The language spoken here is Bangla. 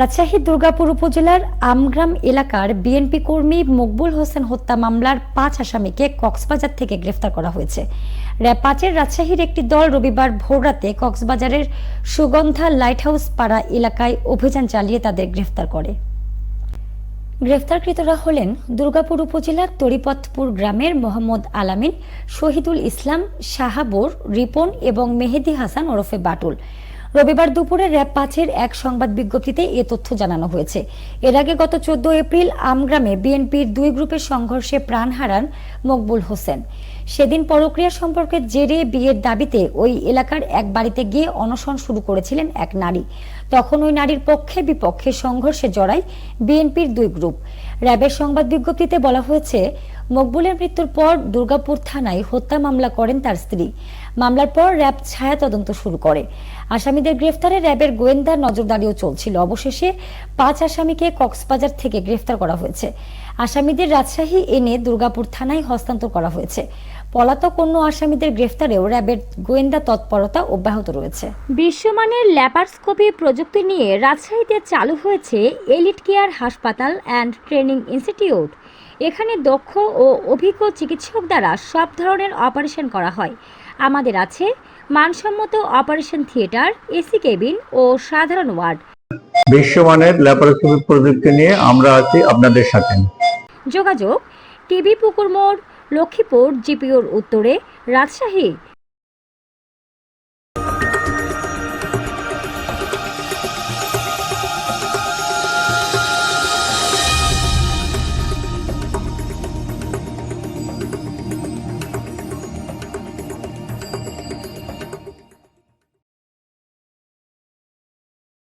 রাজশাহী দুর্গাপুর উপজেলার আমগ্রাম এলাকার বিএনপি কর্মী মকবুল হোসেন হত্যা মামলার পাঁচ আসামিকে কক্সবাজার থেকে গ্রেফতার করা হয়েছে। র্যাব পাঁচের রাজশাহীর একটি দল রবিবার ভোররাতে কক্সবাজারের সুগন্ধা লাইটহাউস পাড়া এলাকায় অভিযান চালিয়ে তাদের গ্রেফতার করে। গ্রেফতারকৃতরা হলেন দুর্গাপুর উপজেলার তরিপথপুর গ্রামের মোহাম্মদ আলামিন, শহীদুল ইসলাম, শাহাবুর, রিপন এবং মেহেদি হাসান ওরফে বাটুল। রবিবার দুপুরে র্যাব পাঁচের এক সংবাদ বিজ্ঞপ্তিতে এ তথ্য জানানো হয়েছে। এর আগে গত চোদ্দ এপ্রিল আমগ্রামে বিএনপির দুই গ্রুপের সংঘর্ষে প্রাণ হারান মকবুল হোসেন। সেদিন পরক্রিয়া সম্পর্কে জেরে বিয়ের দাবিতে ওই এলাকার এক বাড়িতে গিয়ে অনশন শুরু করেছিলেন এক নারী। তখন ওই নারীর পক্ষে বিপক্ষে সংঘর্ষে জড়ায় বিএনপির দুই গ্রুপ। র্যাবের সংবাদ বিজ্ঞপ্তিতে বলা হয়েছে, মকবুলের মৃত্যুর পর দুর্গাপুর থানায় হত্যা মামলা করেন তার স্ত্রী। মামলার পর র্যাব ছায়া তদন্ত শুরু করে। আসামিদের গ্রেফতারে র্যাবের গোয়েন্দা নজরদারিও চলছিল। অবশেষে পাঁচ আসামিকে কক্সবাজার থেকে গ্রেফতার করা হয়েছে। আসামিদের রাজশাহী এনে দুর্গাপুর থানায় হস্তান্তর করা হয়েছে। পলাতক অন্য আসামিদের গ্রেফতারেও র্যাবের গোয়েন্দা তৎপরতা অব্যাহত রয়েছে। বিশ্বমানের ল্যাপারস্কোপি প্রযুক্তি নিয়ে রাজশাহীতে চালু হয়েছে এলিট কেয়ার হাসপাতাল অ্যান্ড ট্রেনিং ইনস্টিটিউট এখানে দক্ষ ও অভিজ্ঞ চিকিৎসক দ্বারা সব ধরনের অপারেশন করা হয়। আমাদের আছে মানসম্মত অপারেশন থিয়েটার এসি কেবিন ও সাধারণ ওয়ার্ড। বিশ্বমানের ল্যাপারোস্কোপি প্রযুক্তি নিয়ে আমরা আছি আপনাদের সাথে। যোগাযোগ টিভি পুকুর মোড় লক্ষ্মীপুর জিপিওর উত্তরে রাজশাহী